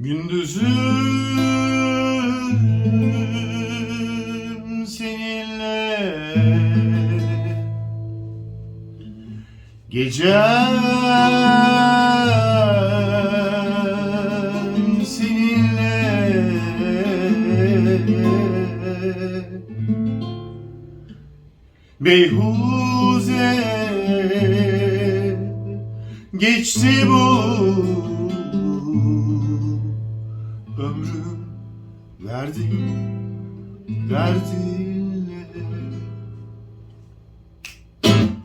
Gündüzüm seninle. Gecem seninle. Beyhuze geçti bu verdim derdinle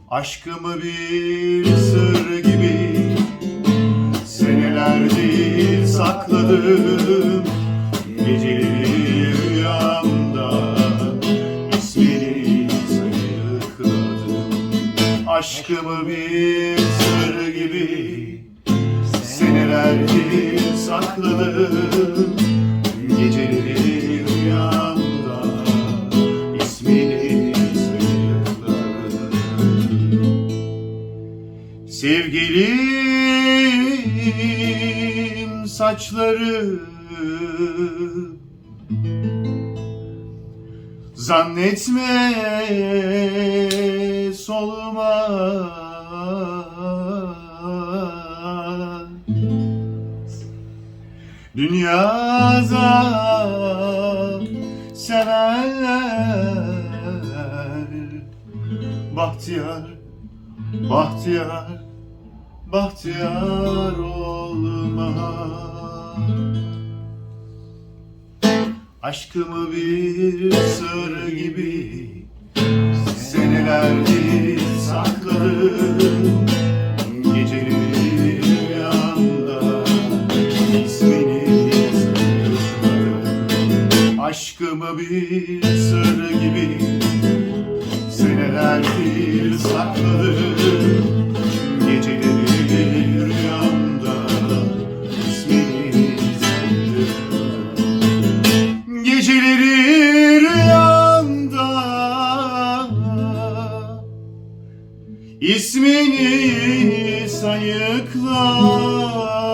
Aşkımı bir sır gibi senelerdir sakladım. Geceleri rüyamda ismini sayıkladım Aşkımı bir sır gibi senelerdir sakladım Sevgilim saçları Zannetme solmaz Dünyada sevenler Bahtiyar, bahtiyar, bahtiyar olmaz Aşkımı bir sır gibi senelerdir sakladım. Geceleri rüyamda ismini sayıkladım Aşkımı bir sır gibi senelerdir sakladım ismini sayıkladım